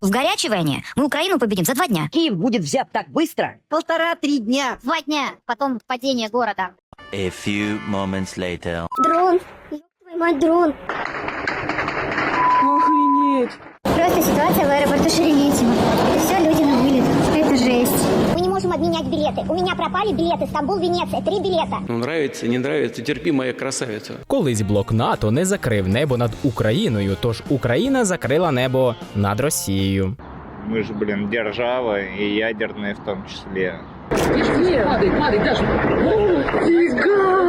В горячей войне мы Украину победим за два дня. Киев будет взят так быстро? Полтора-три дня. Два дня, потом падение города. A few moments later. Дрон. Ёб твою мать, дрон. можем обменять билеты. У меня пропали билеты Стамбул-Венеция. Три билета. Ну, нравится, не нравится, терпи, моя красавица. Колись блок НАТО не закрив небо над Україною, тож Україна закрила небо над Росією. Мы же, блин, держава и ядерные в том числе. Падай, падай, Даша. Фига.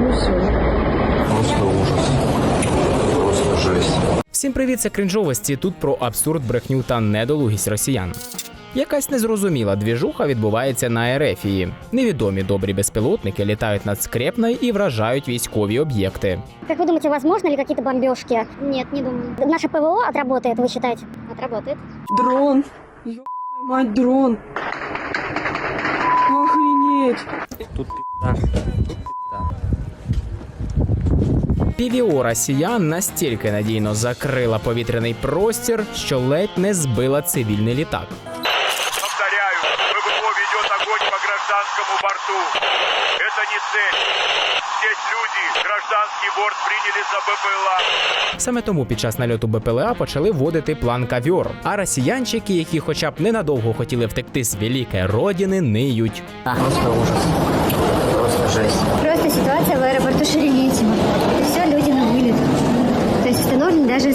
Ну все. Всім привіт, це крінжовості. Тут про абсурд, брехню та недолугість росіян. Якась незрозуміла двіжуха відбувається на Ерефії. Невідомі добрі безпілотники літають над Скрепною і вражають військові об'єкти. Как вы думаете, возможно ли какие-то бомбежки? Нет, не думаю. Наше ПВО отработает, вы считаете? Отработает. Дрон. Ёб твою мать, дрон. Охренеть. ПВО росіян настільки надійно закрила повітряний простір, що ледь не збила цивільний літак. гражданскому борту. Это не цель. Здесь люди, гражданский борт приняли за БПЛА. Саме тому під час нальоту БПЛА почали вводити план кавьор. А росіянчики, які хоча б ненадовго хотіли втекти з великої родини, ниють. Просто ситуация в аэропорту Шереметьево. Все, люди на вылет. То есть установлены даже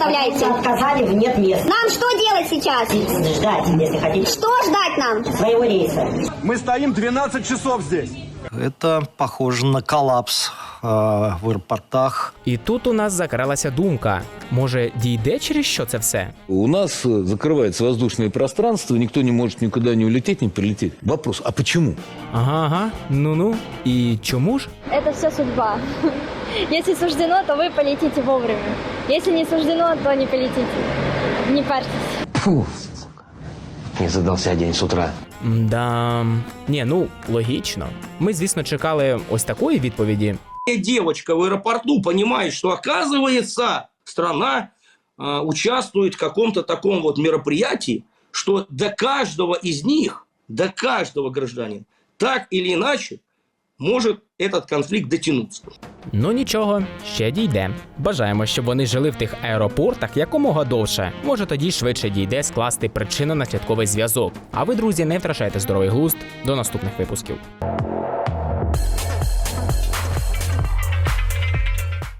гостиницу не предоставляете? Отказали, нет мест. Нам что делать сейчас? Ждать, если хотите, Что ждать нам? своего рейса. Мы стоим 12 часов здесь. Это похоже на коллапс э, в аэропортах. І тут у нас закралася думка: може, дійде через що це все? У нас э, закрывается воздушное пространство, никто не может никуда не улететь, не прилететь. Вопрос, а почему? Ага, ага, ну-ну. І чому ж? Это все судьба. Если суждено, то вы полетите вовремя. Если не суждено, то не полетите. Не парьтесь. Фу, не задался день с утра. Да. Ні, ну логічно. Ми, звісно, чекали ось такої відповіді. Девочка в аэропорту понимает, что оказывается страна э, участвует в каком-то таком вот мероприятии, что до каждого из них, до каждого гражданина, так или иначе, может этот конфликт дотянуться. Ну нічого, ще дійде. Бажаємо, щоб вони жили в тих аеропортах якомога довше. Може тоді швидше дійде скласти причинно-наслідковий зв'язок. А ви, друзі, не втрачайте здоровий глузд. До наступних випусків.